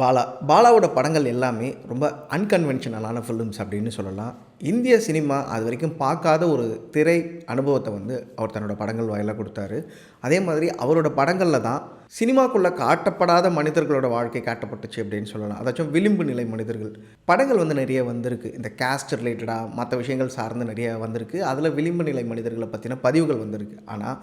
பாலா பாலாவோட படங்கள் எல்லாமே ரொம்ப அன்கன்வென்ஷனலான ஃபிலிம்ஸ் அப்படின்னு சொல்லலாம். இந்திய சினிமா அது வரைக்கும் பார்க்காத ஒரு திரை அனுபவத்தை வந்து அவர் தன்னோட படங்கள் வாயிலாக கொடுத்தாரு. அதே மாதிரி அவரோட படங்களில் தான் சினிமாக்குள்ளே காட்டப்படாத மனிதர்களோட வாழ்க்கை காட்டப்பட்டுச்சு அப்படின்னு சொல்லலாம். அதாச்சும் விளிம்பு நிலை மனிதர்கள். படங்கள் வந்து நிறைய வந்திருக்கு. இந்த கேஸ்ட் ரிலேட்டடாக மற்ற விஷயங்கள் சார்ந்து நிறைய வந்திருக்கு. அதில் விளிம்பு நிலை மனிதர்களை பற்றின பதிவுகள் வந்திருக்கு. ஆனால்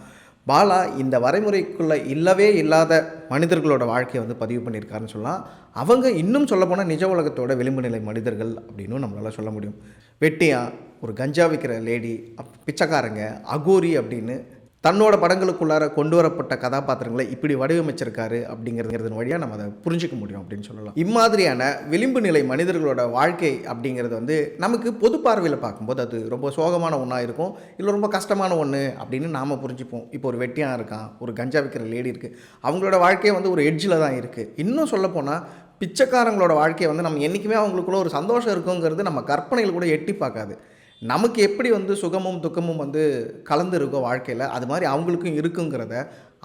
பாலா இந்த வரைமுறைக்குள்ளே இல்லவே இல்லாத மனிதர்களோட வாழ்க்கையை வந்து பதிவு பண்ணியிருக்காருன்னு சொல்லலாம். அவங்க இன்னும் சொல்லப்போனால் நிஜ உலகத்தோட விளிம்பு நிலை மனிதர்கள் அப்படின்னும் நம்மளால் சொல்ல முடியும். வெட்டியா ஒரு கஞ்சா விற்கிற லேடி அப் பிச்சைக்காரங்க அகோரி அப்படின்னு தன்னோட படங்களுக்குள்ளார கொண்டு வரப்பட்ட கதாபாத்திரங்களை இப்படி வடிவமைச்சிருக்காரு அப்படிங்கிறது வழியாக நம்ம அதை புரிஞ்சிக்க முடியும் அப்படின்னு சொல்லலாம். இம்மாதிரியான விளிம்பு நிலை மனிதர்களோட வாழ்க்கை அப்படிங்கிறது வந்து நமக்கு பொது பார்வையில் பார்க்கும்போது அது ரொம்ப சோகமான ஒன்றா இருக்கும். இல்லை ரொம்ப கஷ்டமான ஒன்று அப்படின்னு நாம் புரிஞ்சுப்போம். இப்போ ஒரு வெட்டியாக இருக்கான் ஒரு கஞ்சா விற்கிற லேடி இருக்குது அவங்களோட வாழ்க்கையே வந்து ஒரு எட்ஜில் தான் இருக்குது இன்னும் சொல்லப்போனால் பிச்சைக்காரங்களோட வாழ்க்கையை வந்து நம்ம என்றைக்குமே அவங்களுக்குள்ள ஒரு சந்தோஷம் இருக்குங்கிறது நம்ம கற்பனையில் கூட எட்டி பார்க்காது. நமக்கு எப்படி வந்து சுகமும் துக்கமும் வந்து கலந்து இருக்கோ வாழ்க்கையில் அது மாதிரி அவங்களுக்கும் இருக்குங்கிறத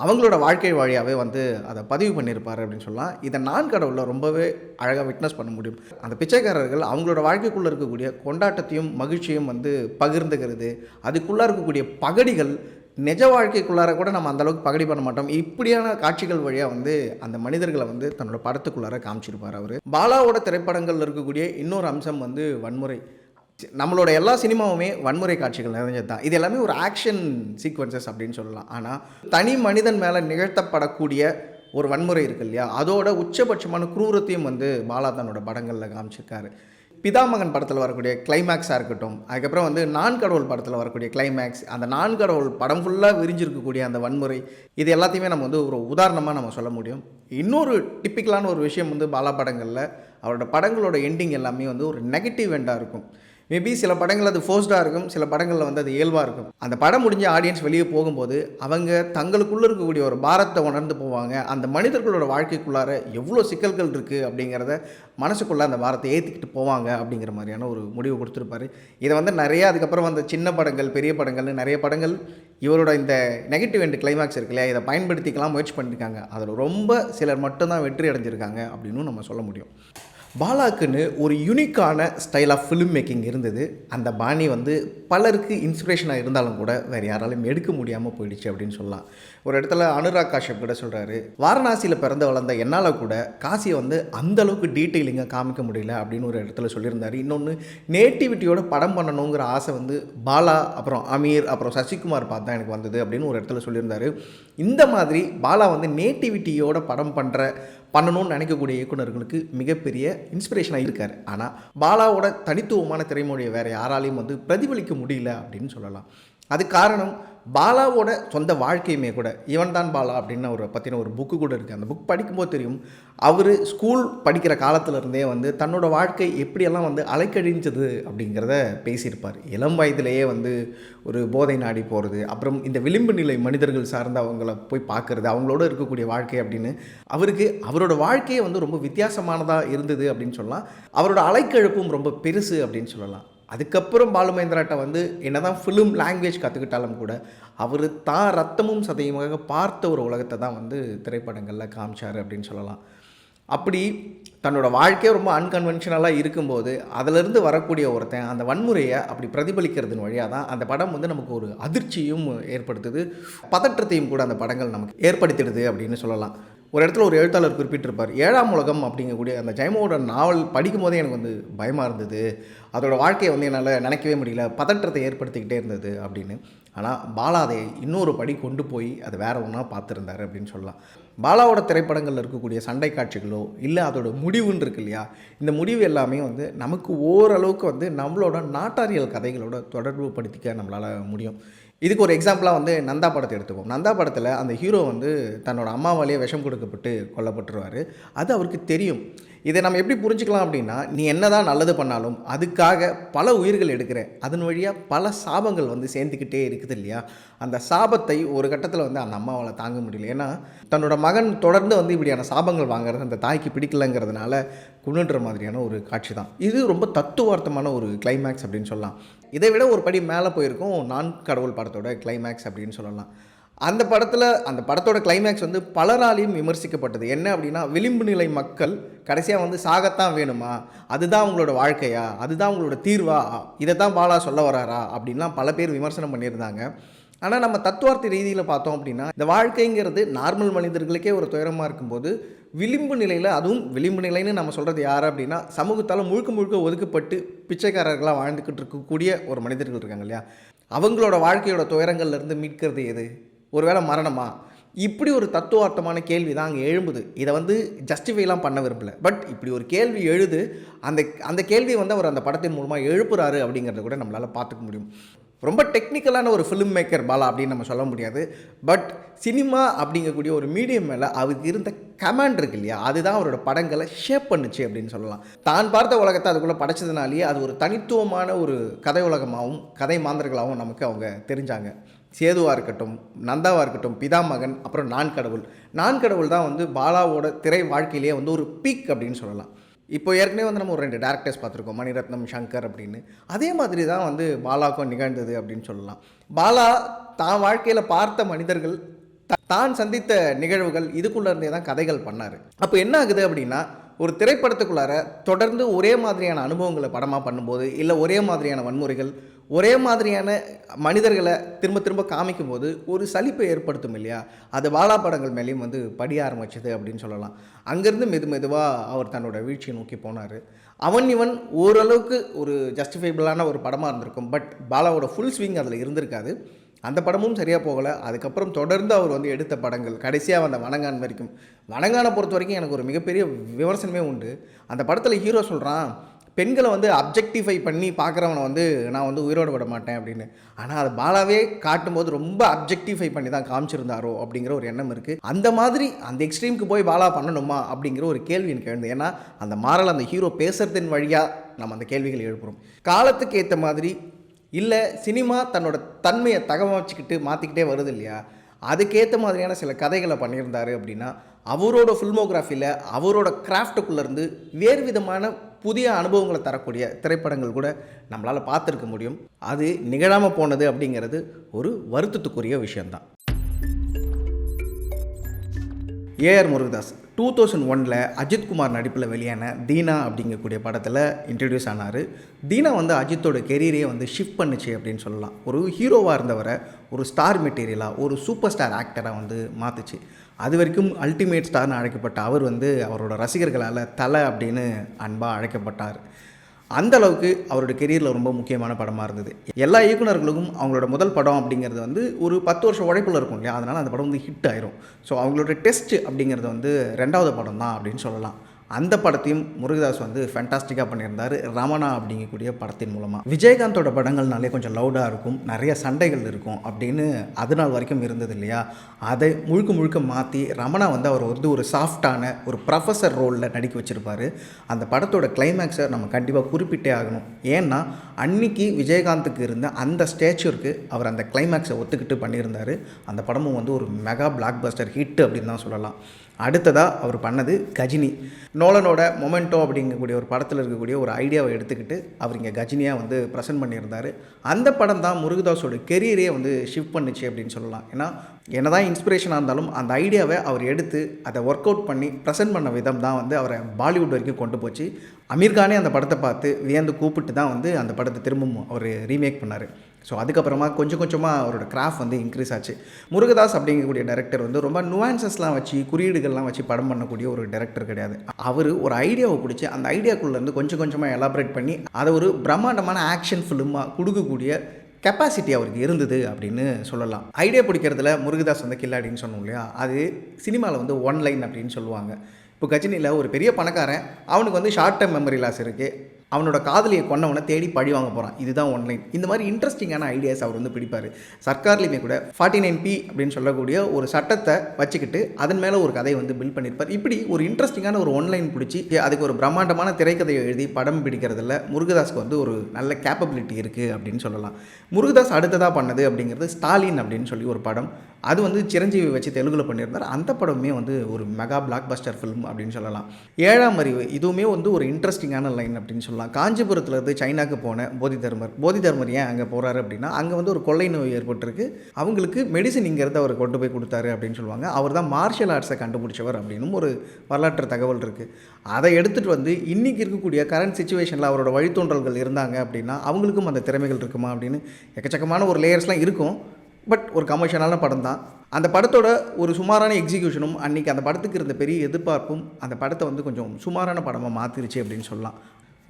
அவங்களோட வாழ்க்கை வழியாகவே வந்து அதை பதிவு பண்ணியிருப்பார் அப்படின்னு சொல்லலாம். இதை நான் கடவுளில் ரொம்பவே அழகாக விட்னஸ் பண்ண முடியும். அந்த பிச்சைக்காரர்கள் அவங்களோட வாழ்க்கைக்குள்ளே இருக்கக்கூடிய கொண்டாட்டத்தையும் மகிழ்ச்சியும் வந்து பகிர்ந்துக்கிறது அதுக்குள்ளே இருக்கக்கூடிய பகடிகள் நிஜ வாழ்க்கைக்குள்ளார கூட நம்ம அந்த அளவுக்கு பகடி பண்ண மாட்டோம். இப்படியான காட்சிகள் வழியாக வந்து அந்த மனிதர்களை வந்து தன்னோட படத்துக்குள்ளார காமிச்சிருப்பார் அவர். பாலாவோட திரைப்படங்களில் இருக்கக்கூடிய இன்னொரு அம்சம் வந்து வன்முறை. நம்மளோட எல்லா சினிமாவுமே வன்முறை காட்சிகள் நிறைஞ்சது தான் இது எல்லாமே ஒரு ஆக்ஷன் சீக்வன்சஸ் அப்படின்னு சொல்லலாம். ஆனால் தனி மனிதன் மேலே நிகழ்த்தப்படக்கூடிய ஒரு வன்முறை இருக்கு இல்லையா? அதோட உச்சபட்சமான குரூரத்தையும் வந்து பாலா தன்னோட படங்களில் காமிச்சிருக்காரு. பிதாமகன் படத்தில் வரக்கூடிய கிளைமேக்ஸாக இருக்கட்டும் அதுக்கப்புறம் வந்து நான் கடவுள் படத்தில் வரக்கூடிய கிளைமேக்ஸ் அந்த நான் கடவுள் படம் ஃபுல்லாக விரிஞ்சிருக்கக்கூடிய அந்த வன்முறை இது எல்லாத்தையுமே நம்ம வந்து ஒரு உதாரணமாக நம்ம சொல்ல முடியும். இன்னொரு டிப்பிக்கலான ஒரு விஷயம் வந்து பாலா படங்களில் அவரோட படங்களோட எண்டிங் எல்லாமே வந்து ஒரு நெகட்டிவ் எண்டாக இருக்கும். மேபி சில படங்கள் அது ஃபோர்ஸ்டாக இருக்கும் சில படங்களில் வந்து அது இயல்பாக இருக்கும். அந்த படம் முடிஞ்ச ஆடியன்ஸ் வெளியே போகும்போது அவங்க தங்களுக்குள்ளே இருக்கக்கூடிய ஒரு பாரத்தை உணர்ந்து போவாங்க. அந்த மனிதர்களோட வாழ்க்கைக்குள்ளார எவ்வளோ சிக்கல்கள் இருக்குது அப்படிங்கிறத மனசுக்குள்ளே அந்த பாரத்தை ஏற்றிக்கிட்டு போவாங்க அப்படிங்கிற மாதிரியான ஒரு முடிவு கொடுத்துருப்பாரு. இதை வந்து நிறையா அதுக்கப்புறம் வந்த சின்ன படங்கள் பெரிய படங்கள்னு நிறைய படங்கள் இவரோட இந்த நெகட்டிவ் எண்ட் கிளைமேக்ஸ் இருக்கு இல்லையா? இதை பயன்படுத்திக்கலாம் முயற்சி பண்ணியிருக்காங்க அதில் ரொம்ப சிலர் மட்டும்தான் வெற்றி அடைஞ்சிருக்காங்க அப்படின்னு நம்ம சொல்ல முடியும். பாலாக்குன்னு ஒரு யூனிக்கான ஸ்டைல் ஆஃப் ஃபிலிம் மேக்கிங் இருந்தது. அந்த பாணி வந்து பலருக்கு இன்ஸ்பிரேஷனாக இருந்தாலும் கூட வேறு யாராலையும் எடுக்க முடியாமல் போயிடுச்சு அப்படின்னு சொல்லலாம். ஒரு இடத்துல அனுராக் காஷ்யப் கிட்ட சொல்கிறாரு வாரணாசியில் பிறந்து வளர்ந்த என்னால் கூட காசியை வந்து அந்த அளவுக்கு டீட்டெயிலிங்காக காமிக்க முடியல அப்படின்னு ஒரு இடத்துல சொல்லியிருந்தார். இன்னொன்று நேட்டிவிட்டியோட படம் பண்ணணுங்கிற ஆசை வந்து பாலா அப்புறம் அமீர் அப்புறம் சசிகுமார் பார்த்து தான் எனக்கு வந்தது அப்படின்னு ஒரு இடத்துல சொல்லியிருந்தார். இந்த மாதிரி பாலா வந்து நேட்டிவிட்டியோட படம் பண்ணுற பண்ணணும்னு நினைக்கக்கூடிய இயக்குனர்களுக்கு மிகப்பெரிய இன்ஸ்பிரேஷனாக இருக்கார். ஆனால் பாலாவோட தனித்துவமான திரைமொழியை வேறு யாராலையும் வந்து பிரதிபலிக்க முடியல அப்படின்னு சொல்லலாம். அது காரணம் பாலாவோட சொந்த வாழ்க்கையுமே கூட இவன் தான் பாலா அப்படின்னு ஒரு பற்றின ஒரு புக்கு கூட இருக்குது அந்த புக் படிக்கும்போது தெரியும் அவர் ஸ்கூல் படிக்கிற காலத்துலேருந்தே வந்து தன்னோட வாழ்க்கை எப்படியெல்லாம் வந்து அலைக்கழிஞ்சது அப்படிங்கிறத பேசியிருப்பார். இளம் வயதிலேயே வந்து ஒரு போதை நாடி போகிறது அப்புறம் இந்த விளிம்பு நிலை மனிதர்கள் சார்ந்து அவங்கள போய் பார்க்குறது அவங்களோட இருக்கக்கூடிய வாழ்க்கை அப்படின்னு அவருக்கு அவரோட வாழ்க்கையே வந்து ரொம்ப வித்தியாசமானதாக இருந்தது அப்படின்னு சொல்லலாம். அவரோட அலைக்கழுப்பும் ரொம்ப பெருசு அப்படின்னு சொல்லலாம். அதுக்கப்புறம் பாலுமேந்திராட்ட வந்து என்ன தான் ஃபிலிம் லாங்குவேஜ் கற்றுக்கிட்டாலும் கூட அவர் தான் ரத்தமும் சதையுமாக பார்த்த ஒரு உலகத்தை தான் வந்து திரைப்படங்களில் காமிச்சார் அப்படின்னு சொல்லலாம். அப்படி தன்னோட வாழ்க்கையே ரொம்ப அன்கன்வென்ஷனலாக இருக்கும்போது அதிலிருந்து வரக்கூடிய ஒருத்தன் அந்த வன்முறையை அப்படி பிரதிபலிக்கிறதுன் வழியாக தான் அந்த படம் வந்து நமக்கு ஒரு அதிர்ச்சியும் ஏற்படுத்துது. பதற்றத்தையும் கூட அந்த படங்கள் நமக்கு ஏற்படுத்திடுது அப்படின்னு சொல்லலாம். ஒரு இடத்துல ஒரு எழுத்தாளர் குறிப்பிட்டிருப்பார் ஏழாம் உலகம் அப்படிங்கக்கூடிய அந்த ஜெயமோட நாவல் படிக்கும் போதே எனக்கு வந்து பயமாக இருந்தது. அதோடய வாழ்க்கையை வந்து என்னால் நினைக்கவே முடியல பதற்றத்தை ஏற்படுத்திக்கிட்டே இருந்தது அப்படின்னு. ஆனால் பாலா அதை இன்னொரு படி கொண்டு போய் அது வேற ஒன்றா பார்த்துருந்தாரு அப்படின்னு சொல்லலாம். பாலாவோட திரைப்படங்களில் இருக்கக்கூடிய சண்டை காட்சிகளோ இல்லை அதோட முடிவுன்னு இருக்கு இல்லையா? இந்த முடிவு எல்லாமே வந்து நமக்கு ஓரளவுக்கு வந்து நம்மளோட நாட்டாரியல் கதைகளோட தொடர்பு படுத்திக்க நம்மளால் முடியும். இதுக்கு ஒரு எக்ஸாம்பிளாக வந்து நந்தா படத்தை எடுத்துப்போம். நந்தா படத்தில் அந்த ஹீரோ வந்து தன்னோட அம்மாவாலேயே விஷம் கொடுக்கப்பட்டு கொல்லப்பட்டுருவார். அது அவருக்கு தெரியும். இதை நம்ம எப்படி புரிஞ்சுக்கலாம் அப்படின்னா நீ என்னதான் நல்லது பண்ணாலும் அதுக்காக பல உயிர்கள் எடுக்கிற அதன் வழியாக பல சாபங்கள் வந்து சேர்ந்துக்கிட்டே இருக்குது இல்லையா? அந்த சாபத்தை ஒரு கட்டத்தில் வந்து அந்த அம்மாவால் தாங்க முடியல. ஏன்னா தன்னோட மகன் தொடர்ந்து வந்து இப்படியான சாபங்கள் வாங்குறது அந்த தாய்க்கு பிடிக்கலங்கிறதுனால குணுன்ற மாதிரியான ஒரு காட்சி தான். இது ரொம்ப தத்துவார்த்தமான ஒரு கிளைமேக்ஸ் அப்படின்னு சொல்லலாம். இதை விட ஒரு படி மேலே போயிருக்கும் நான் கடவுள் படத்தோட கிளைமேக்ஸ் அப்படின்னு சொல்லலாம். அந்த படத்தில் அந்த படத்தோட கிளைமேக்ஸ் வந்து பலராலையும் விமர்சிக்கப்பட்டது. என்ன அப்படின்னா விளிம்பு நிலை மக்கள் கடைசியாக வந்து சாகத்தான் வேணுமா? அதுதான் அவங்களோட வாழ்க்கையா? அதுதான் அவங்களோட தீர்வா? இதை தான் பாலா சொல்ல வராரா? அப்படின்லாம் பல பேர் விமர்சனம் பண்ணியிருந்தாங்க. ஆனால் நம்ம தத்துவார்த்த ரீதியில் பார்த்தோம் அப்படின்னா இந்த வாழ்க்கைங்கிறது நார்மல் மனிதர்களுக்கே ஒரு துயரமாக இருக்கும்போது விளிம்பு நிலையில் அதுவும் விளிம்பு நிலைன்னு நம்ம சொல்கிறது யார் அப்படின்னா சமூகத்தால் முழுக்க முழுக்க ஒதுக்கப்பட்டு பிச்சைக்காரர்களாக வாழ்ந்துக்கிட்டு இருக்கக்கூடிய ஒரு மனிதர்கள் இருக்காங்க இல்லையா? அவங்களோட வாழ்க்கையோட துயரங்கள்லேருந்து மீட்கிறது எது? ஒருவேளை மரணமா? இப்படி ஒரு தத்துவார்த்தமான கேள்வி தான் அங்கே எழும்புது. இதை வந்து ஜஸ்டிஃபைலாம் பண்ண விரும்பல. பட் இப்படி ஒரு கேள்வி எழுது அந்த அந்த கேள்வி வந்து அவர் அந்த படத்தின் மூலமாக எழுப்புறாரு அப்படிங்கிறத கூட நம்மளால் பார்த்துக்க முடியும். ரொம்ப டெக்னிக்கலான ஒரு ஃபிலிம் மேக்கர் பாலா அப்படின்னு நம்ம சொல்ல முடியாது. பட் சினிமா அப்படிங்கக்கூடிய ஒரு மீடியம் மேலே அவருக்கு இருந்த கமாண்ட் இருக்கு இல்லையா? அதுதான் அவரோட படங்களை ஷேப் பண்ணுச்சு அப்படின்னு சொல்லலாம். தான் பார்த்த உலகத்தை அதுக்குள்ளே படைச்சதுனாலேயே அது ஒரு தனித்துவமான ஒரு கதை உலகமாகவும் கதை மாந்தர்களாகவும் நமக்கு அவங்க தெரிஞ்சாங்க. சேதுவாக இருக்கட்டும் நந்தாவாக இருக்கட்டும் பிதாமகன் அப்புறம் நான் கடவுள். நான் கடவுள் தான் வந்து பாலாவோட திரை வாழ்க்கையிலேயே வந்து ஒரு பீக் அப்படின்னு சொல்லலாம். இப்போ ஏற்கனவே வந்து நம்ம ஒரு ரெண்டு டேரக்டர்ஸ் பார்த்துருக்கோம் மணிரத்னம் சங்கர் அப்படின்னு. அதே மாதிரி தான் வந்து பாலாவுக்கும் நிகழ்ந்தது அப்படின்னு சொல்லலாம். பாலா தான் வாழ்க்கையில் பார்த்த மனிதர்கள் தான் சந்தித்த நிகழ்வுகள் இதுக்குள்ளே இருந்தே தான் கதைகள் பண்ணார். அப்போ என்ன ஆகுது அப்படின்னா ஒரு திரைப்படத்துக்குள்ளார தொடர்ந்து ஒரே மாதிரியான அனுபவங்களை படமாக பண்ணும்போது இல்லை ஒரே மாதிரியான வன்முறைகள் ஒரே மாதிரியான மனிதர்களை திரும்ப திரும்ப காமிக்கும்போது ஒரு சலிப்பை ஏற்படுத்தும் இல்லையா? அது வாலா படங்கள் மேலேயும் வந்து படிய ஆரம்பிச்சது அப்படின்னு சொல்லலாம். அங்கேருந்து மெது மெதுவாக அவர் தன்னோட வீழ்ச்சியை நோக்கி போனார். அவன் இவன் ஓரளவுக்கு ஒரு ஜஸ்டிஃபைபிளான ஒரு படமாக இருந்திருக்கும். பட் பாலாவோட ஃபுல் ஸ்விங் அதில் இருந்திருக்காது. அந்த படமும் சரியாக போகலை. அதுக்கப்புறம் தொடர்ந்து அவர் வந்து எடுத்த படங்கள் கடைசியாக வந்த வணங்கான் வரைக்கும். வணங்கானை பொறுத்த வரைக்கும் எனக்கு ஒரு மிகப்பெரிய விமர்சனமே உண்டு. அந்த படத்தில் ஹீரோ சொல்கிறான் பெண்களை வந்து அப்ஜெக்டிஃபை பண்ணி பார்க்குறவனை வந்து நான் வந்து உயிரோட விட மாட்டேன் அப்படின்னு. ஆனால் அது பாலாவே காட்டும்போது ரொம்ப அப்ஜெக்டிஃபை பண்ணி தான் காமிச்சிருந்தாரோ அப்படிங்கிற ஒரு எண்ணம் இருக்குது அந்த மாதிரி அந்த எக்ஸ்ட்ரீமுக்கு போய் பாலா பண்ணணுமா அப்படிங்கிற ஒரு கேள்வி எனக்கு எழுந்தது. ஏன்னா அந்த மாறல் அந்த ஹீரோ பேசுறதின் வழியாக நம்ம அந்த கேள்விகள் எழுப்புறோம். காலத்துக்கு ஏற்ற மாதிரி இல்லை சினிமா தன்னோட தன்மையை தகவச்சுக்கிட்டு மாற்றிக்கிட்டே வருது இல்லையா? அதுக்கேற்ற மாதிரியான சில கதைகளை பண்ணியிருந்தாரு அப்படின்னா அவரோட ஃபில்மோகிராஃபியில் அவரோட கிராஃப்ட்டுக்குள்ளேருந்து வேறு விதமான புதிய அனுபவங்களை தரக்கூடிய திரைப்படங்கள் கூட நம்மளால் பார்த்துருக்க முடியும். அது நிகழாமல் போனது அப்படிங்கிறது ஒரு வருத்தத்துக்குரிய விஷயந்தான் ஏஆர் முருகதாஸ் டூ தௌசண்ட் ஒனில் அஜித்குமார் நடிப்பில் வெளியான தீனா அப்படிங்கக்கூடிய படத்தில் இன்ட்ரடியூஸ் ஆனார். தீனா வந்து அஜித்தோட கெரியரே வந்து ஷிஃப்ட் பண்ணுச்சு அப்படின்னு சொல்லலாம். ஒரு ஹீரோவாக இருந்தவரை ஒரு ஸ்டார் மெட்டீரியலாக ஒரு சூப்பர் ஸ்டார் ஆக்டராக வந்து மாற்றுச்சு அது வரைக்கும் அல்டிமேட் ஸ்டார்னு அழைக்கப்பட்ட அவர் வந்து அவரோட ரசிகர்களால் தலை அப்படின்னு அன்பாக அழைக்கப்பட்டார். அந்த அளவுக்கு அவரோட கெரியரில் ரொம்ப முக்கியமான படமாக இருந்தது. எல்லா இயக்குனர்களுக்கும் அவங்களோட முதல் படம் அப்படிங்கிறது வந்து ஒரு பத்து வருஷம் உழைப்பில் இருக்கும் இல்லையா? அதனால் அந்த படம் வந்து ஹிட் ஆயிரும். ஸோ அவங்களோட டெஸ்ட் அப்படிங்கிறது வந்து ரெண்டாவது படம் தான் அப்படின்னு சொல்லலாம். அந்த படத்தையும் முருகதாஸ் வந்து ஃபேண்டாஸ்டிக்காக பண்ணியிருந்தார். ரமணா அப்படிங்கக்கூடிய படத்தின் மூலமாக விஜயகாந்தோட படங்கள்னாலே கொஞ்சம் லவுடாக இருக்கும். நிறைய சண்டைகள் இருக்கும் அப்படின்னு அது நாள் வரைக்கும் இருந்தது இல்லையா? அதை முழுக்க முழுக்க மாற்றி ரமணா வந்து அவர் வந்து ஒரு சாஃப்டான ஒரு ப்ரொஃபஸர் ரோலில் நடிக்க வச்சுருப்பார். அந்த படத்தோட கிளைமேக்ஸை நம்ம கண்டிப்பாக குறிப்பிட்டே ஆகணும். ஏன்னா அன்னைக்கு விஜயகாந்துக்கு இருந்த அந்த ஸ்டேச்சருக்கு அவர் அந்த கிளைமேக்ஸை ஒத்துக்கிட்டு பண்ணியிருந்தார். அந்த படமும் வந்து ஒரு மெகா பிளாக் பஸ்டர் ஹிட் அப்படின்னு தான் சொல்லலாம். அடுத்ததாக அவர் பண்ணது கஜினி. நோலனோட மொமெண்டோ அப்படிங்கக்கூடிய ஒரு படத்தில் இருக்கக்கூடிய ஒரு ஐடியாவை எடுத்துக்கிட்டு அவர் இங்கே கஜினியாக வந்து ப்ரெசென்ட் பண்ணியிருந்தார். அந்த படம் தான் முருகதாஸோட கெரியரே வந்து ஷிஃப்ட் பண்ணுச்சு அப்படின்னு சொல்லலாம். ஏன்னா என்னதான் இன்ஸ்பிரேஷனாக இருந்தாலும் அந்த ஐடியாவை அவர் எடுத்து அதை ஒர்க் அவுட் பண்ணி ப்ரெசென்ட் பண்ண விதம் தான் வந்து அவரை பாலிவுட் வரைக்கும் கொண்டு போச்சு. அமீர்கானே அந்த படத்தை பார்த்து வியந்து கூப்பிட்டு தான் வந்து அந்த படத்தை திரும்பவும் அவர் ரீமேக் பண்ணார். ஸோ அதுக்கப்புறமா கொஞ்சம் கொஞ்சமாக அவரோட கிராஃப்ட் வந்து இன்க்ரீஸ் ஆச்சு. முருகதாஸ் அப்படிங்கக்கூடிய டைரக்டர் வந்து ரொம்ப நுவான்சஸ்லாம் வச்சு குறியீடுகள்லாம் வச்சு படம் பண்ணக்கூடிய ஒரு டைரக்டர் கிடையாது. அவர் ஒரு ஐடியாவை பிடிச்சி அந்த ஐடியாக்குள்ளேருந்து கொஞ்சம் கொஞ்சமாக எலாபரேட் பண்ணி அதை ஒரு பிரம்மாண்டமான ஆக்ஷன் ஃபிலிமாக கொடுக்கக்கூடிய கெப்பாசிட்டி அவருக்கு இருந்தது அப்படின்னு சொல்லலாம். ஐடியா பிடிக்கிறதுல முருகதாஸ் வந்து கில்லாடின்னு சொன்னோம் இல்லையா? அது சினிமாவில் வந்து ஒன் லைன் அப்படின்னு சொல்லுவாங்க. இப்போ கஜினியில் ஒரு பெரிய பணக்காரன் அவனுக்கு வந்து ஷார்ட் டேர்ம் மெமரி லாஸ் இருக்குது அவனோட காதலியை கொண்டவனை தேடி பழி வாங்க போகிறான் இதுதான் ஒன்லைன் இந்த மாதிரி இன்ட்ரெஸ்டிங்கான ஐடியாஸ் அவர் வந்து பிடிப்பார். சர்க்கார்லேயுமே கூட ஃபார்ட்டி நைன் பி அப்படின்னு சொல்லக்கூடிய ஒரு சட்டத்தை வச்சுக்கிட்டு அதன் மேலே ஒரு கதையை வந்து பில்ட் பண்ணியிருப்பார் இப்படி ஒரு இன்ட்ரெஸ்டிங்கான ஒரு ஒன்லைன் பிடிச்சி அதுக்கு ஒரு பிரம்மாண்டமான திரைக்கதையை எழுதி படம் பிடிக்கிறதுல முருகதாஸ்க்கு வந்து ஒரு நல்ல கேப்பபிலிட்டி இருக்குது அப்படின்னு சொல்லலாம். முருகதாஸ் அடுத்ததாக பண்ணது அப்படிங்கிறது ஸ்டாலின் அப்படின்னு சொல்லி ஒரு படம். அது வந்து சிரஞ்சீவி வச்சு தெலுங்கில் பண்ணியிருந்தார். அந்த படமே வந்து ஒரு மெகா பிளாக் பஸ்டர் ஃபிலிம் அப்படின்னு சொல்லலாம். ஏழாம் அறிவு இதுவுமே வந்து ஒரு இன்ட்ரெஸ்டிங்கான லைன் அப்படின்னு சொல்லலாம். காஞ்சிபுரத்தில் இருந்து சைனாக்கு போன போதி தர்மர் போதி தர்மர் ஏன் அங்கே போகிறாரு அப்படின்னா அங்கே வந்து ஒரு கொள்ளை நோய் ஏற்பட்டிருக்கு. அவங்களுக்கு மெடிசன் இங்கேருந்து அவர் கொண்டு போய் கொடுத்தாரு அப்படின்னு சொல்லுவாங்க. அவர் தான் மார்ஷியல் ஆர்ட்ஸை கண்டுபிடிச்சவர் அப்படின்னும் ஒரு வரலாற்று தகவல் இருக்குது அதை எடுத்துகிட்டு வந்து இன்றைக்கி இருக்கக்கூடிய கரண்ட் சுச்சுவேஷனில் அவரோட வழித்தோன்றல்கள் இருந்தாங்க அப்படின்னா அவங்களுக்கும் அந்த திறமைகள் இருக்குமா அப்படின்னு எக்கச்சக்கமான ஒரு லேயர்ஸ்லாம் இருக்கும். பட் ஒரு கமர்ஷியலான படம் தான். அந்த படத்தோட ஒரு சுமாரான எக்ஸிக்யூஷனும் அன்றைக்கி அந்த படத்துக்கு இருந்த பெரிய எதிர்பார்ப்பும் அந்த படத்தை வந்து கொஞ்சம் சுமாரான படமாக மாற்றிருச்சு அப்படின்னு சொல்லலாம்.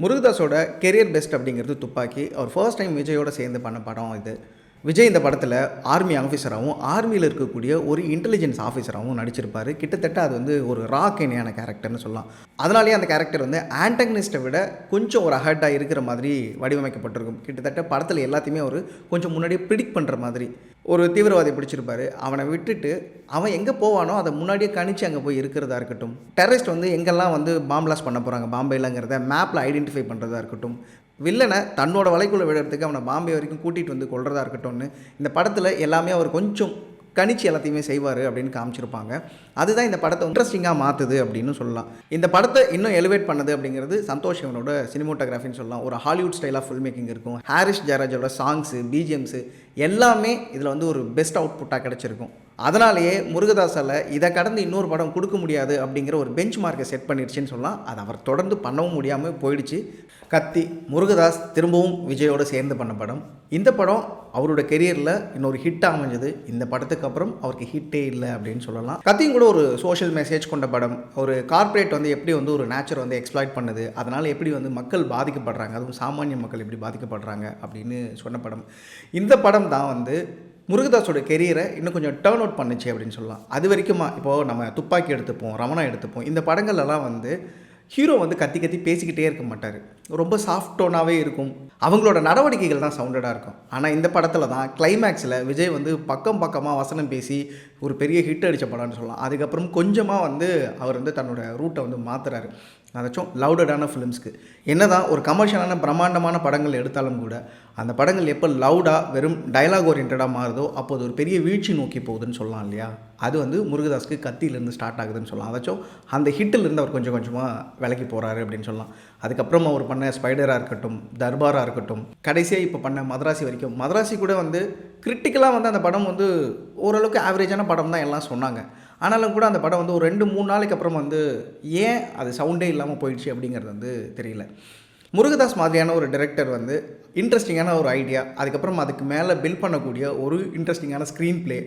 முருகதாஸோட கெரியர் பெஸ்ட் அப்படிங்கிறது துப்பாக்கி. அவர் ஃபர்ஸ்ட் டைம் விஜயோட சேர்ந்து பண்ண படம் இது. விஜய் இந்த படத்தில் ஆர்மி ஆஃபீஸராகவும் ஆர்மியில் இருக்கக்கூடிய ஒரு இன்டெலிஜென்ஸ் ஆஃபீஸராகவும் நடிச்சிருப்பார். கிட்டத்தட்ட அது வந்து ஒரு ராக் இணையான கேரக்டர்னு சொல்லலாம். அதனாலேயே அந்த கேரக்டர் வந்து ஆன்டகனிஸ்ட்டை விட கொஞ்சம் ஒரு அஹர்ட்டாக இருக்கிற மாதிரி வடிவமைக்கப்பட்டிருக்கும். கிட்டத்தட்ட படத்தில் எல்லாத்தையுமே ஒரு கொஞ்சம் முன்னாடியே ப்ரிடிக்ட் பண்ணுற மாதிரி. ஒரு தீவிரவாதி பிடிச்சிருப்பாரு. அவனை விட்டுட்டு அவன் எங்கே போவானோ அதை முன்னாடியே கணிச்சு அங்கே போய் இருக்கிறதா இருக்கட்டும். டெரரிஸ்ட் வந்து எங்கெல்லாம் வந்து பாம்பிளாஸ் பண்ண போகிறாங்க பாம்பேலங்கிறத மேப்பில் ஐடென்டிஃபை பண்ணுறதா இருக்கட்டும். வில்லனை தன்னோட வலைக்குள்ளே விடுறதுக்கு அவனை பாம்பே வரைக்கும் கூட்டிகிட்டு வந்து கொள்றதா இருக்கட்டும்னு இந்த படத்தில் எல்லாமே அவர் கொஞ்சம் கணிச்சு எல்லாத்தையுமே செய்வார் அப்படின்னு காமிச்சிருப்பாங்க. அதுதான் இந்த படத்தை இன்ட்ரெஸ்டிங்காக மாற்றுது அப்படின்னு சொல்லலாம். இந்த படத்தை இன்னும் எலிவேட் பண்ணது அப்படிங்கிறது சந்தோஷ் இவனோட சினிமோட்டோகிராஃபின்னு சொல்லலாம். ஒரு ஹாலிவுட் ஸ்டைலாக ஃபில்ம் மேக்கிங் இருக்கும். ஹாரிஸ் ஜெயராஜோட சாங்ஸு பிஜிஎம்ஸு எல்லாமே இதில் வந்து ஒரு பெஸ்ட் அவுட்புட்டாக கிடச்சிருக்கும். அதனாலேயே முருகதாசால் இதை கடந்து இன்னொரு படம் கொடுக்க முடியாது அப்படிங்கிற ஒரு பெஞ்ச் மார்க்கை செட் பண்ணிருச்சுன்னு சொல்லலாம். அது அவர் தொடர்ந்து பண்ணவும் முடியாமல் போயிடுச்சு. கத்தி முருகதாஸ் திரும்பவும் விஜயோடு சேர்ந்து பண்ண படம். இந்த படம் அவரோட கெரியரில் இன்னொரு ஹிட் அமைஞ்சது. இந்த படத்துக்கு அப்புறம் அவருக்கு ஹிட்டே இல்லை அப்படின்னு சொல்லலாம். கத்தியும் கூட ஒரு சோஷியல் மெசேஜ் கொண்ட படம். ஒரு கார்ப்பரேட் வந்து எப்படி வந்து ஒரு நேச்சர் வந்து எக்ஸ்ப்ளாய்ட் பண்ணுது. அதனால் எப்படி வந்து மக்கள் பாதிக்கப்படுறாங்க. அதுவும் சாமானிய மக்கள் எப்படி பாதிக்கப்படுறாங்க அப்படின்னு சொன்ன படம். இந்த படம் தான் வந்து முருகதாஸோட கெரியரை இன்னும் கொஞ்சம் டேர்ன் அவுட் பண்ணுச்சு அப்படின்னு சொல்லலாம். அது வரைக்குமா இப்போது நம்ம துப்பாக்கி எடுத்துப்போம் ரமணா எடுத்துப்போம் இந்த படங்கள்லாம் வந்து ஹீரோ வந்து கத்தி கத்தி பேசிக்கிட்டே இருக்க மாட்டார். ரொம்ப சாஃப்ட் டோனாகவே இருக்கும். அவங்களோட நடவடிக்கைகள் தான் சவுண்டடாக இருக்கும். ஆனால் இந்த படத்தில் தான் கிளைமேக்ஸில் விஜய் வந்து பக்கம் பக்கமாக வசனம் பேசி ஒரு பெரிய ஹிட் அடித்த படம்னு சொல்லலாம். அதுக்கப்புறம் கொஞ்சமாக வந்து அவர் வந்து தன்னோட ரூட்டை வந்து மாற்றுறாரு அதாச்சும் லவுடடான ஃபிலிம்ஸ்க்கு என்ன தான் ஒரு கமர்ஷியலான பிரம்மாண்டமான படங்கள் எடுத்தாலும் கூட அந்த படங்கள் எப்போ லவுடாக வெறும் டயலாக் ஓரியன்டாக மாறுதோ அப்போது ஒரு பெரிய வீழ்ச்சி நோக்கி போகுதுன்னு சொல்லலாம் இல்லையா? அது வந்து முருகதாஸ்க்கு கத்தியிலேருந்து ஸ்டார்ட் ஆகுதுன்னு சொல்லலாம். அதாச்சும் அந்த ஹிட்டிலேருந்து அவர் கொஞ்சம் கொஞ்சமாக விலக்கி போகிறாரு அப்படின்னு சொல்லலாம். அதுக்கப்புறம் அவர் பண்ண ஸ்பைடராக இருக்கட்டும் தர்பாராக இருக்கட்டும். கடைசியாக இப்போ பண்ண மதராசி வரைக்கும். மதராசி கூட வந்து கிரிட்டிக்கலாக வந்து அந்த படம் வந்து ஓரளவுக்கு ஆவரேஜான படம் தான் எல்லாம் சொன்னாங்க. ஆனாலும் கூட அந்த படம் வந்து ஒரு ரெண்டு மூணு நாளைக்கு அப்புறம் வந்து ஏன் அது சவுண்டே இல்லாமல் போயிடுச்சு அப்படிங்கிறது வந்து தெரியல. முருகதாஸ் மாதிரியான ஒரு டைரக்டர் வந்து இன்ட்ரெஸ்டிங்கான ஒரு ஐடியா அதுக்கப்புறம் அதுக்கு மேலே பில் பண்ணக்கூடிய ஒரு இன்ட்ரெஸ்டிங்கான ஸ்க்ரீன் ப்ளே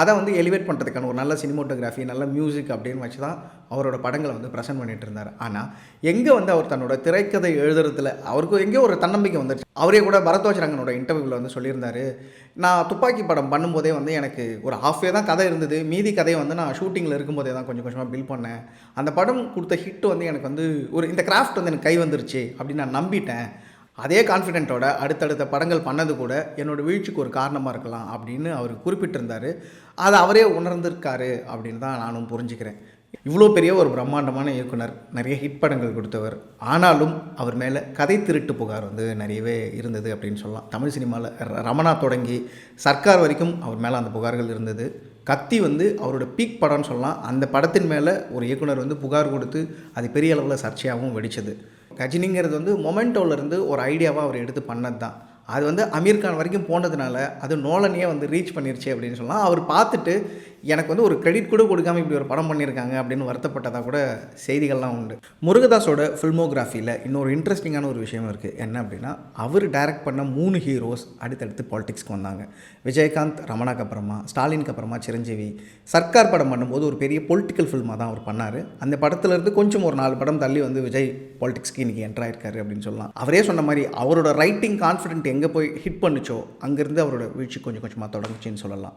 அதை வந்து எலிவேட் பண்ணுறதுக்கான ஒரு நல்ல சினிமோட்டோகிராஃபி நல்ல மியூசிக் அப்படின்னு வச்சு தான் அவரோட படங்களை வந்து ப்ரெசென்ட் பண்ணிட்டு இருந்தார். ஆனால் எங்கே வந்து அவர் தன்னோட திரைக்கதை எழுதுறதுல அவருக்கு எங்கேயோ ஒரு தன்னம்பிக்கை வந்துருச்சு. அவரே கூட பரத்வாஜ் ரங்கனோட இன்டர்வியூவில் வந்து சொல்லியிருந்தார். நான் துப்பாக்கி படம் பண்ணும்போதே வந்து எனக்கு ஒரு ஹாஃப்வே தான் கதை இருந்தது. மீதி கதையை வந்து நான் ஷூட்டிங்கில் இருக்கும்போதே தான் கொஞ்சம் கொஞ்சமாக பில் பண்ணேன். அந்த படம் கொடுத்த ஹிட் வந்து எனக்கு வந்து ஒரு இந்த கிராஃப்ட் வந்து எனக்கு கை வந்துருச்சு அப்படின்னு நான் நம்பிட்டேன். அதே கான்ஃபிடென்ட்டோட அடுத்தடுத்த படங்கள் பண்ணது கூட என்னோடய வீழ்ச்சிக்கு ஒரு காரணமாக இருக்கலாம் அப்படின்னு அவர் குறிப்பிட்டிருந்தார். அதை அவரே உணர்ந்திருக்காரு அப்படின்னு தான் நானும் புரிஞ்சுக்கிறேன். இவ்வளோ பெரிய ஒரு பிரம்மாண்டமான இயக்குனர் நிறைய ஹிட் படங்கள் கொடுத்தவர். ஆனாலும் அவர் மேலே கதை திருட்டு புகார் வந்து நிறையவே இருந்தது அப்படின்னு சொல்லலாம். தமிழ் சினிமாவில் ரமணா தொடங்கி சர்க்கார் வரைக்கும் அவர் மேலே அந்த புகார்கள் இருந்தது. கத்தி வந்து அவரோட பீக் படம்னு சொல்லலாம். அந்த படத்தின் மேலே ஒரு இயக்குனர் வந்து புகார் கொடுத்து அது பெரிய அளவில் சர்ச்சையாகவும் வெடித்தது கஜினிங்கிறது வந்து மொமெண்டோலேருந்து ஒரு ஐடியாவாக அவர் எடுத்து பண்ணது தான் அது வந்து அமீர் கான் வரைக்கும் போனதுனால அது நோலனையே வந்து ரீச் பண்ணிருச்சு அப்படின்னு சொல்லலாம். அவர் பார்த்துட்டு எனக்கு வந்து ஒரு கிரெடிட் கூட கொடுக்காம இப்படி ஒரு படம் பண்ணியிருக்காங்க அப்படின்னு வருத்தப்பட்டதாக கூட செய்திகள்லாம் உண்டு. முருகதாஸோட ஃபில்மோகிராஃபியில் இன்னொரு இன்ட்ரெஸ்டிங்கான ஒரு விஷயம் இருக்குது என்ன அப்படின்னா அவர் டைரக்ட் பண்ண மூணு ஹீரோஸ் அடுத்தடுத்து பாலிடிக்ஸ்க்கு வந்தாங்க. விஜயகாந்த் ரமணாக்கு அப்புறமா ஸ்டாலினுக்கு அப்புறமா சிரஞ்சீவி. சர்க்கார் படம் பண்ணும்போது ஒரு பெரிய பொலிட்டிக்கல் ஃபில்மாக தான் அவர் பண்ணார். அந்த படத்துலேருந்து கொஞ்சம் ஒரு நாலு படம் தள்ளி வந்து விஜய் பாலிடிக்ஸ்க்கு இன்றைக்கி என்ட்ரு ஆயிருக்காரு அப்படின்னு சொல்லலாம். அவரே சொன்ன மாதிரி அவரோட ரைட்டிங் கான்ஃபிடென்ட் எங்கே போய் ஹிட் பண்ணுச்சோ அங்கேருந்து அவரோட வீழ்ச்சி கொஞ்சம் கொஞ்சமாக தொடங்குச்சின்னு சொல்லலாம்.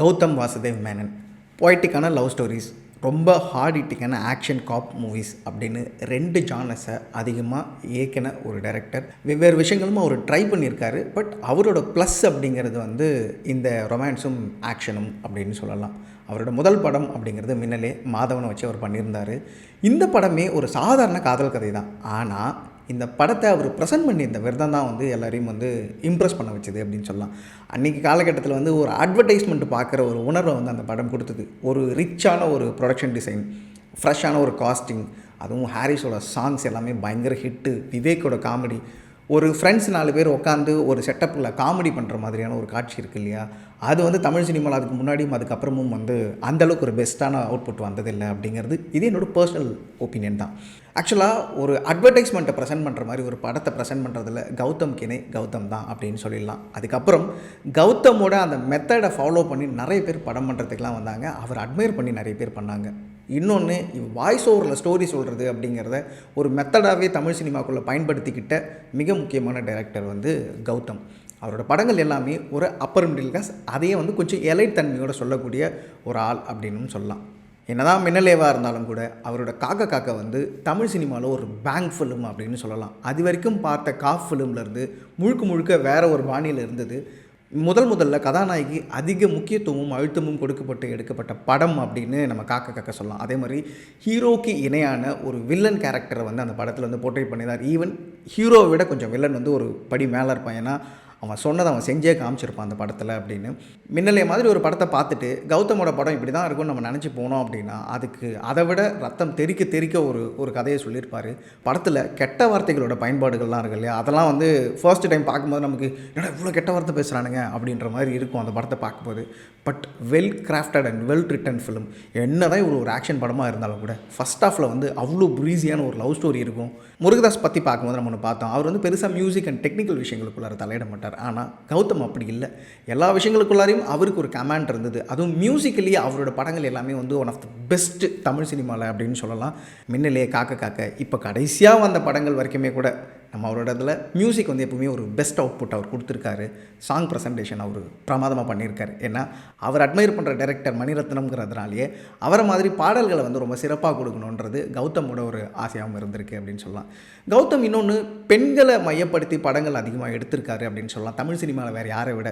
கௌதம் வாசுதேவ் மேனன். பொய்டிக்கான லவ் ஸ்டோரிஸ் ரொம்ப ஹார்ட் ஹிட்டிங்கான ஆக்ஷன் காப் மூவிஸ் அப்படின்னு ரெண்டு ஜானஸை அதிகமாக இயக்கின ஒரு டைரக்டர் வெவ்வேறு விஷயங்களும் அவர் ட்ரை பண்ணியிருக்காரு பட் அவரோட ப்ளஸ் அப்படிங்கிறது வந்து இந்த ரொமான்ஸும் ஆக்ஷனும் அப்படின்னு சொல்லலாம். அவரோட முதல் படம் அப்படிங்கிறது மின்னலே மாதவனை வச்சு அவர் பண்ணியிருந்தார். இந்த படமே ஒரு சாதாரண காதல் கதை தான் ஆனால் இந்த படத்தை அவர் ப்ரெசென்ட் பண்ணி இந்த விரதம் தான் வந்து எல்லாரையும் வந்து இம்ப்ரெஸ் பண்ண வச்சது அப்படின்னு சொல்லலாம். அன்றைக்கி காலகட்டத்தில் வந்து ஒரு அட்வர்டைஸ்மெண்ட் பார்க்குற ஒரு உணர்வை வந்து அந்த படம் கொடுத்தது. ஒரு ரிச்சான ஒரு ப்ரொடக்ஷன் டிசைன் ஃப்ரெஷ்ஷான ஒரு காஸ்டிங் அதுவும் ஹாரிஸோட சாங்ஸ் எல்லாமே பயங்கர ஹிட்டு விவேக்கோட காமெடி ஒரு ஃப்ரெண்ட்ஸ் நாலு பேர் உட்காந்து ஒரு செட்டப்பில் காமெடி பண்ணுற மாதிரியான ஒரு காட்சி இருக்குது இல்லையா? அது வந்து தமிழ் சினிமாவில் அதுக்கு முன்னாடியும் அதுக்கப்புறமும் வந்து அந்தளவுக்கு ஒரு பெஸ்ட்டான அவுட்புட் வந்ததில்லை அப்படிங்கிறது இது என்னோட பர்சனல் ஒப்பீனியன் தான். ஆக்சுவலாக ஒரு அட்வர்டைஸ்மெண்ட்டை ப்ரெசென்ட் பண்ணுற மாதிரி ஒரு படத்தை ப்ரெசென்ட் பண்ணுறதுல கௌதம் கிணை கௌதம் தான் அப்படின்னு சொல்லிடலாம். அதுக்கப்புறம் கௌதமோட அந்த மெத்தடை ஃபாலோ பண்ணி நிறைய பேர் படம் பண்ணுறதுக்கெலாம் வந்தாங்க. அவர் அட்மையர் பண்ணி நிறைய பேர் பண்ணாங்க. இன்னொன்று வாய்ஸ் ஓவரில் ஸ்டோரி சொல்கிறது அப்படிங்கிறத ஒரு மெத்தடாகவே தமிழ் சினிமாக்குள்ளே பயன்படுத்திக்கிட்ட மிக முக்கியமான டைரக்டர் வந்து கௌதம். அவரோட படங்கள் எல்லாமே ஒரு அப்பர் மிடில் கிளாஸ் அதையே வந்து கொஞ்சம் எலைட் தன்மையோட சொல்லக்கூடிய ஒரு ஆள் அப்படின்னு சொல்லலாம். என்னதான் மின்னலேவாக இருந்தாலும் கூட அவரோட காக்க காக்க வந்து தமிழ் சினிமாவில் ஒரு பேங்க் ஃபிலிம் அப்படின்னு சொல்லலாம். அது வரைக்கும் பார்த்த காஃப் ஃபிலிம்லேருந்து முழுக்க முழுக்க வேறு ஒரு பாணியில் இருந்தது முதல் முதல்ல கதாநாயகி அதிக முக்கியத்துவமும் அழுத்தமும் கொடுக்கப்பட்டு எடுக்கப்பட்ட படம் அப்படின்னு நம்ம காக்க காக்க சொல்லலாம். அதே மாதிரி ஹீரோக்கு இணையான ஒரு வில்லன் கேரக்டரை வந்து அந்த படத்தில் வந்து போர்ட்ரேட் பண்ணியிருந்தார். ஈவன் ஹீரோவை விட கொஞ்சம் வில்லன் வந்து ஒரு படி மேலே இருப்பான். ஏன்னா அவன் சொன்னதை அவன் செஞ்சே காமிச்சிருப்பான் அந்த படத்தில் அப்படின்னு. மின்னலே மாதிரி ஒரு படத்தை பார்த்துட்டு கௌதமோட படம் இப்படி தான் இருக்கும்னு நம்ம நினச்சி போனோம் அப்படின்னா அதுக்கு அதை விட ரத்தம் தெறிக்க தெறிக்க ஒரு ஒரு கதையை சொல்லியிருப்பார். படத்தில் கெட்ட வார்த்தைகளோட பயன்பாடுகள்லாம் இருக்கு இல்லையா? அதெல்லாம் வந்து ஃபர்ஸ்ட் டைம் பார்க்கும்போது நமக்கு என்னடா இவ்வளோ கெட்ட வார்த்தை பேசுகிறானுங்க அப்படின்ற மாதிரி இருக்கும் அந்த படத்தை பார்க்கும்போது. But well crafted and well written film என்ன தான் இவ்வளோ ஒரு ஆக்ஷன் படமாக இருந்தாலும் கூட ஃபஸ்ட் ஆஃபில் வந்து அவ்வளோ ப்ரீஸியான ஒரு லவ் ஸ்டோரி இருக்கும். முருகதாஸ் பற்றி பார்க்கும்போது நம்ம ஒன்று பார்த்தோம். அவர் வந்து பெருசாக மியூசிக் அண்ட் டெக்னிக்கல் விஷயங்களுக்குள்ளார தலையிட மாட்டார். ஆனால் கௌதம் அப்படி இல்லை. எல்லா விஷயங்களுக்குள்ளாரையும் அவருக்கு ஒரு கமாண்ட் இருந்தது. அதுவும் மியூசிக்கலி அவரோட படங்கள் எல்லாமே வந்து one of the best Tamil சினிமாவில் அப்படின்னு சொல்லலாம். மின்னலே காக்க காக்க இப்போ கடைசியாக வந்த படங்கள் வரைக்குமே கூட நம்ம அவரோட இதில் மியூசிக் வந்து எப்பவுமே ஒரு பெஸ்ட் அவுட்புட் அவர் கொடுத்துருக்காரு. சாங் ப்ரெசன்டேஷன் அவர் பிரமாதமாக பண்ணியிருக்காரு. ஏன்னா அவர் அட்மையர் பண்ணுற டைரக்டர் மணிரத்னம்ங்கிறதுனாலேயே அவரை மாதிரி பாடல்களை வந்து ரொம்ப சிறப்பாக கொடுக்கணுன்றது கௌதமோட ஒரு ஆசையாகவும் இருந்திருக்கு அப்படின்னு சொல்லலாம். கௌதம் இன்னொன்று பெண்களை மையப்படுத்தி படங்கள் அதிகமாக எடுத்திருக்காரு அப்படின்னு சொல்லலாம். தமிழ் சினிமாவில் வேறு யாரை விட.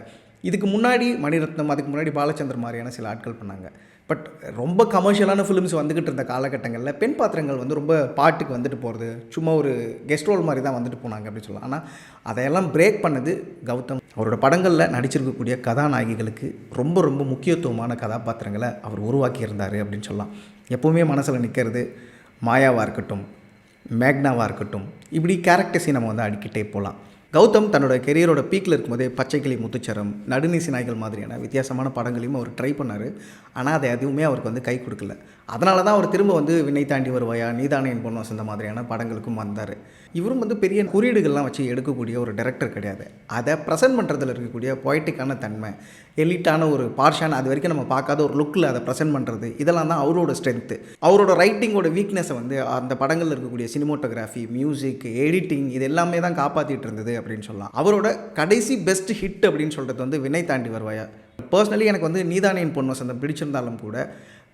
இதுக்கு முன்னாடி மணிரத்னம் அதுக்கு முன்னாடி பாலச்சந்தர் மாதிரியான சில ஆட்கள் பண்ணாங்க. பட் ரொம்ப கமர்ஷியலான ஃபிலிம்ஸ் வந்துக்கிட்டு இருந்த காலகட்டங்களில் பெண் பாத்திரங்கள் வந்து ரொம்ப பாட்டுக்கு வந்துட்டு போகிறது சும்மா ஒரு கெஸ்ட் ரோல் மாதிரி தான் வந்துட்டு போனாங்க அப்படின்னு சொல்லலாம். ஆனால் அதையெல்லாம் பிரேக் பண்ணது கௌதம். அவரோட படங்களில் நடிச்சிருக்கக்கூடிய கதாநாயகிகளுக்கு ரொம்ப ரொம்ப முக்கியத்துவமான கதாபாத்திரங்களை அவர் உருவாக்கி இருந்தார் அப்படின்னு சொல்லலாம். எப்போவுமே மனசில் நிற்கிறது மாயாவாக இருக்கட்டும் மேக்னாவாக இருக்கட்டும் இப்படி கேரக்டர்ஸையும் நம்ம வந்து அடிக்கிட்டே போகலாம். கௌதம் தன்னோட கெரியரோட பீக்கில் இருக்கும்போதே பச்சைக்கிளி முத்துச்சரம் நடுநீசி நாய்கள் மாதிரியான வித்தியாசமான படங்களையும் அவர் ட்ரை பண்ணார். ஆனால் அதை எதுவுமே அவருக்கு வந்து கை கொடுக்கல. அதனால தான் அவர் திரும்ப வந்து விண்ணை தாண்டி வருவாயா நீதானே என் பொண்ணு வசந்த மாதிரியான படங்களுக்கும் வந்தார். இவரும் வந்து பெரிய குறியீடுகள்லாம் வச்சு எடுக்கக்கூடிய ஒரு டைரக்டர் கிடையாது. அதை ப்ரெசென்ட் பண்ணுறதுல இருக்கக்கூடிய பொய்ட்டிக்கான தன்மை எலிட்டான ஒரு பார்ஷான அது வரைக்கும் நம்ம பார்க்காத ஒரு லுக்கில் அதை ப்ரெசென்ட் பண்ணுறது இதெல்லாம் தான் அவரோட ஸ்ட்ரென்த்து அவரோட ரைட்டிங்கோட வீக்னஸை வந்து அந்த படங்களில் இருக்கக்கூடிய சினிமோட்டோகிராஃபி மியூசிக் எடிட்டிங் இது எல்லாமே தான் காப்பாற்றிட்டு இருந்தது அப்படின்னு சொல்லலாம். அவரோட கடைசி பெஸ்ட் ஹிட் அப்படின்னு சொல்கிறது வந்து வினை தாண்டி வருவாயா பர்சனலி எனக்கு வந்து நீதானியின் பொன் வசந்தம் பிடிச்சிருந்தாலும் கூட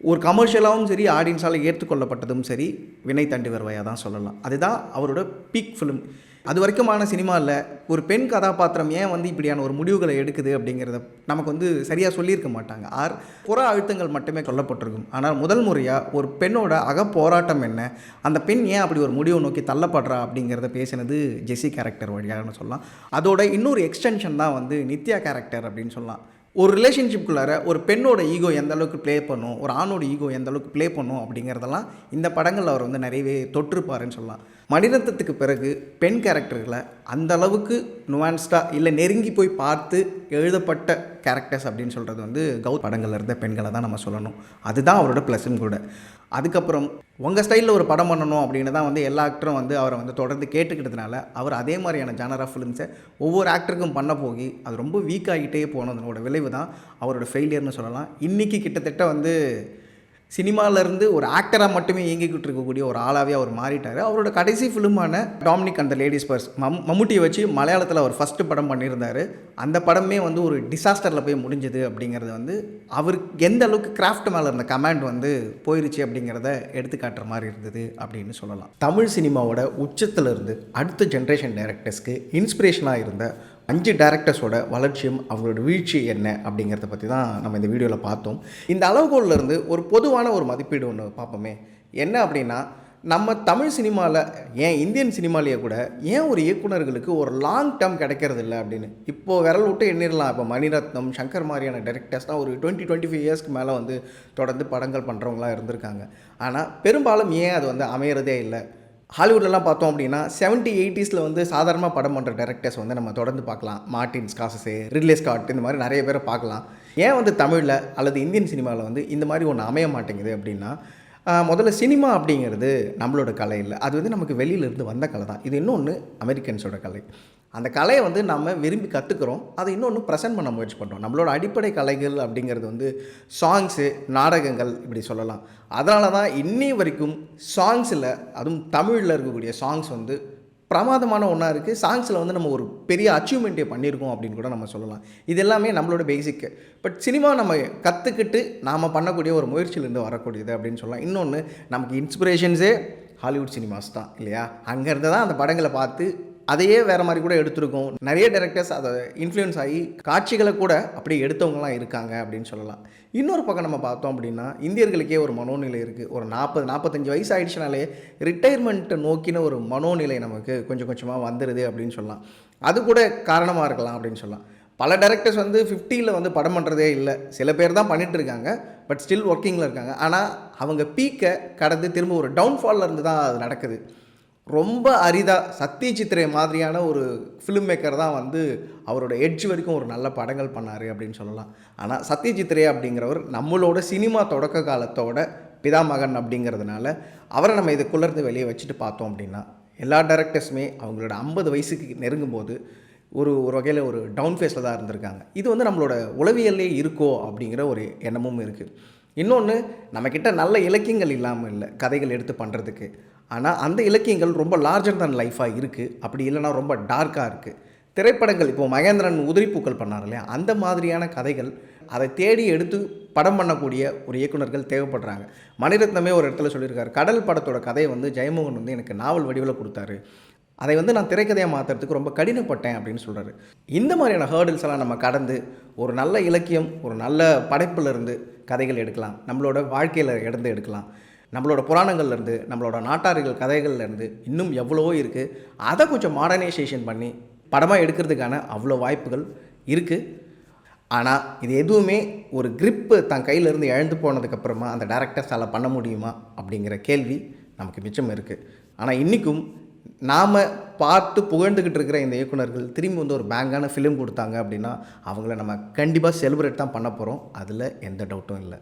ஒரு கமர்ஷியலாகவும் சரி ஆடியன்ஸால் ஏற்றுக்கொள்ளப்பட்டதும் சரி வினை தண்டி வருவாயாக தான் சொல்லலாம். அதுதான் அவரோட பீக் ஃபிலிம் அது வரைக்குமான சினிமாவில் ஒரு பெண் கதாபாத்திரம் ஏன் வந்து இப்படியான ஒரு முடிவுகளை எடுக்குது அப்படிங்கிறத நமக்கு வந்து சரியாக சொல்லியிருக்க மாட்டாங்க. ஆர் புற அழுத்தங்கள் மட்டுமே சொல்லப்பட்டிருக்கும். ஆனால் முதல் முறையாக ஒரு பெண்ணோட அகப்போராட்டம் என்ன? அந்த பெண் ஏன் அப்படி ஒரு முடிவை நோக்கி தள்ளப்படுறா அப்படிங்கிறத பேசினது ஜெஸ்ஸி கேரக்டர் வழியாகனு சொல்லலாம். அதோட இன்னொரு எக்ஸ்டென்ஷன் தான் வந்து நித்யா கேரக்டர் அப்படின்னு சொல்லலாம். ஒரு ரிலேஷன்ஷிப்குள்ளார ஒரு பெண்ணோட ஈகோ எந்த அளவுக்கு ப்ளே பண்ணும் ஒரு ஆணோட ஈகோ எந்த அளவுக்கு ப்ளே பண்ணும் அப்படிங்கிறதெல்லாம் இந்த படங்களில் அவர் வந்து நிறையவே தொற்றுப்பாருன்னு சொல்லலாம். மணிரத்தத்துக்கு பிறகு பெண் கேரக்டர்களை அந்த அளவுக்கு நுவான்ஸ்டாக இல்லை நெருங்கி போய் பார்த்து எழுதப்பட்ட கேரக்டர்ஸ் அப்படின்னு சொல்கிறது வந்து கவுத் படங்களில் இருந்த பெண்களை தான் நம்ம சொல்லணும். அதுதான் அவரோட ப்ளஸும் கூட. அதுக்கப்புறம் உங்கள் ஸ்டைலில் ஒரு படம் பண்ணணும் அப்படின்னு தான் வந்து எல்லா ஆக்டரும் வந்து அவரை வந்து தொடர்ந்து கேட்டுக்கிட்டதுனால அவர் அதே மாதிரியான ஜானர் ஆஃப் ஃபிலிம்ஸை ஒவ்வொரு ஆக்டருக்கும் பண்ண போகி அது ரொம்ப வீக் ஆகிட்டே போனதனோட விளைவு தான் அவரோட ஃபெயிலியர்னு சொல்லலாம். இன்றைக்கி கிட்டத்தட்ட வந்து சினிமாவிலேருந்து ஒரு ஆக்டராக மட்டுமே இயங்கிக்கிட்டு இருக்கக்கூடிய ஒரு ஆளாகவே அவர் மாறிட்டார். அவரோட கடைசி ஃபிலிமான டாமினிக் அந்த லேடிஸ் பர்ஸ் மம் மம்முட்டியை வச்சு மலையாளத்தில் அவர் ஃபஸ்ட்டு படம் பண்ணியிருந்தார். அந்த படமே வந்து ஒரு டிசாஸ்டரில் போய் முடிஞ்சது அப்படிங்கிறது வந்து அவருக்கு எந்த அளவுக்கு கிராஃப்ட் மேலே இருந்த கமாண்ட் வந்து போயிருச்சு அப்படிங்கிறத எடுத்துக்காட்டுற மாதிரி இருந்தது அப்படின்னு சொல்லலாம். தமிழ் சினிமாவோட உச்சத்தில் இருந்து அடுத்த ஜென்ரேஷன் டேரக்டர்ஸ்க்கு இன்ஸ்பிரேஷனாக இருந்த அஞ்சு டேரக்டர்ஸோட வளர்ச்சியும் அவங்களோட வீழ்ச்சி என்ன அப்படிங்கிறத பற்றி தான் நம்ம இந்த வீடியோவில் பார்த்தோம். இந்த அளவுகோல்ல இருந்து ஒரு பொதுவான ஒரு மதிப்பீடு ஒன்று பார்ப்போமே. என்ன அப்படின்னா நம்ம தமிழ் சினிமாவில் ஏன் இந்தியன் சினிமாலேயே கூட ஏன் ஒரு இயக்குனர்களுக்கு ஒரு லாங் டேர்ம் கிடைக்கிறது இல்லை அப்படின்னு? இப்போது விரல் விட்டு எண்ணிடலாம். இப்போ மணிரத்னம் சங்கர் மாதிரியான டேரக்டர்ஸ்லாம் ஒரு டுவெண்ட்டி டுவெண்ட்டி ஃபைவ் இயர்ஸ்க்கு மேலே வந்து தொடர்ந்து படங்கள் பண்ணுறவங்களாம் இருந்திருக்காங்க. ஆனால் பெரும்பாலும் ஏன் அது வந்து அமையிறதே இல்லை? ஹாலிவுட்லலாம் பார்த்தோம் அப்படின்னா செவன்ட்டி எயிட்டிஸில் வந்து சாதாரணமாக படம் பண்ணுற டேரக்டர்ஸ் வந்து நம்ம தொடர்ந்து பார்க்கலாம். மார்டின் ஸ்காசஸு ரிட்லே ஸ்காட் இந்த மாதிரி நிறைய பேரை பார்க்கலாம். ஏன் வந்து தமிழில் அல்லது இந்தியன் சினிமாவில் வந்து இந்த மாதிரி ஒன்று அமைய மாட்டேங்குது அப்படின்னா முதல்ல சினிமா அப்படிங்கிறது நம்மளோட கலை இல்லை. அது வந்து நமக்கு வெளியிலேருந்து வந்த கலை தான். இது இன்னொன்று அமெரிக்கன்ஸோட கலை. அந்த கலையை வந்து நம்ம விரும்பி கற்றுக்குறோம் அதை இன்னொன்று ப்ரெசென்ட் பண்ண முயற்சி பண்ணுறோம் நம்மளோட அடிப்படை கலைகள் அப்படிங்கிறது வந்து சாங்ஸு நாடகங்கள் இப்படி சொல்லலாம். அதனால தான் இன்னி வரைக்கும் சாங்ஸில் அதுவும் தமிழில் இருக்கக்கூடிய சாங்ஸ் வந்து பிரமாதமான ஒன்றா இருக்குது சாங்ஸில் வந்து நம்ம ஒரு பெரிய அச்சீவ்மெண்ட்டே பண்ணியிருக்கோம் அப்படின்னு கூட நம்ம சொல்லலாம். இது எல்லாமே நம்மளோட பேசிக்கு பட் சினிமா நம்ம கற்றுக்கிட்டு நாம் பண்ணக்கூடிய ஒரு முயற்சியிலேருந்து வரக்கூடியது அப்படின்னு சொல்லலாம். இன்னொன்று நமக்கு இன்ஸ்பிரேஷன்ஸே ஹாலிவுட் சினிமாஸ் தான் இல்லையா? அங்கேருந்து தான் அந்த படங்களை பார்த்து அதையே வேறு மாதிரி கூட எடுத்திருக்கோம். நிறைய டேரக்டர்ஸ் அதை இன்ஃப்ளூயன்ஸ் ஆகி காட்சிகளை கூட அப்படியே எடுத்தவங்களாம் இருக்காங்க அப்படின்னு சொல்லலாம். இன்னொரு பக்கம் நம்ம பார்த்தோம் அப்படின்னா இந்தியர்களுக்கே ஒரு மனோநிலை இருக்குது ஒரு நாற்பது நாற்பத்தஞ்சு வயசு ஆயிடுச்சுனாலே ரிட்டையர்மெண்ட்டை நோக்கின ஒரு மனோநிலை நமக்கு கொஞ்சம் கொஞ்சமாக வந்துடுது அப்படின்னு சொல்லலாம். அது கூட காரணமாக இருக்கலாம் அப்படின்னு சொல்லலாம். பல டேரக்டர்ஸ் வந்து ஃபிஃப்டியில் வந்து படம் பண்ணுறதே இல்லை. சில பேர் தான் பண்ணிட்டு இருக்காங்க. பட் ஸ்டில் ஒர்க்கிங்கில் இருக்காங்க. ஆனால் அவங்க பீக்கை கடந்து திரும்ப ஒரு டவுன்ஃபாலில் இருந்து தான் அது நடக்குது. ரொம்ப அரிதாக சத்ய சித்திரை மாதிரியான ஒரு ஃபிலிம் மேக்கர் தான் வந்து அவரோட எட்ஜ் வரைக்கும் ஒரு நல்ல படங்கள் பண்ணார் அப்படின்னு சொல்லலாம். ஆனால் சத்ய சித்திரை அப்படிங்கிறவர் நம்மளோட சினிமா தொடக்க காலத்தோட பிதாமகன் அப்படிங்கிறதுனால அவரை நம்ம இதுக்குள்ளேருந்து வெளியே வச்சுட்டு பார்த்தோம் அப்படின்னா எல்லா டேரக்டர்ஸுமே அவங்களோட ஐம்பது வயசுக்கு நெருங்கும் போது ஒரு ஒரு வகையில் ஒரு டவுன் ஃபேஸில் தான் இருந்திருக்காங்க. இது வந்து நம்மளோட உளவியல்லே இருக்கோ அப்படிங்கிற ஒரு எண்ணமும் இருக்குது இன்னொன்று நம்மக்கிட்ட நல்ல இலக்கியங்கள் இல்லாமல் இல்லை கதைகள் எடுத்து பண்ணுறதுக்கு ஆனால் அந்த இலக்கியங்கள் ரொம்ப லார்ஜர் தன் லைஃபாக இருக்குது அப்படி இல்லைன்னா ரொம்ப டார்க்காக இருக்குது திரைப்படங்கள் இப்போது மகேந்திரன் உதிரிப்பூக்கள் பண்ணார் இல்லையா? அந்த மாதிரியான கதைகள் அதை தேடி எடுத்து படம் பண்ணக்கூடிய ஒரு இயக்குனர்கள் தேவைப்படுறாங்க. மணிரத்னமே ஒரு இடத்துல சொல்லியிருக்காரு கடல் படத்தோட கதையை வந்து ஜெயமோகன் வந்து எனக்கு நாவல் வடிவில் கொடுத்தாரு. அதை வந்து நான் திரைக்கதையாக மாற்றுறதுக்கு ரொம்ப கடினப்பட்டேன் அப்படின்னு சொல்கிறாரு இந்த மாதிரியான ஹேர்டில்ஸ் எல்லாம் நம்ம கடந்து ஒரு நல்ல இலக்கியம் ஒரு நல்ல படைப்பிலிருந்து கதைகள் எடுக்கலாம். நம்மளோட வாழ்க்கையில் இருந்து எடுக்கலாம். நம்மளோட புராணங்கள்லேருந்து நம்மளோட நாட்டார்கள் கதைகள்லேருந்து இன்னும் எவ்வளவோ இருக்குது அதை கொஞ்சம் மாடர்னைசேஷன் பண்ணி படமாக எடுக்கிறதுக்கான அவ்வளோ வாய்ப்புகள் இருக்குது ஆனால் இது எதுவுமே ஒரு கிரிப்பு தன் கையிலேருந்து இழந்து போனதுக்கப்புறமா அந்த டேரக்டர்ஸால் பண்ண முடியுமா அப்படிங்கிற கேள்வி நமக்கு மிச்சம் இருக்குது ஆனால் இன்றைக்கும் நாம் பார்த்து புகழ்ந்துக்கிட்டு இருக்கிற இந்த இயக்குனர்கள் திரும்பி வந்து ஒரு பேங்கான ஃபிலிம் கொடுத்தாங்க அப்படின்னா அவங்கள நம்ம கண்டிப்பாக செலிப்ரேட் தான் பண்ண போகிறோம் அதில் எந்த டவுட்டும் இல்லை.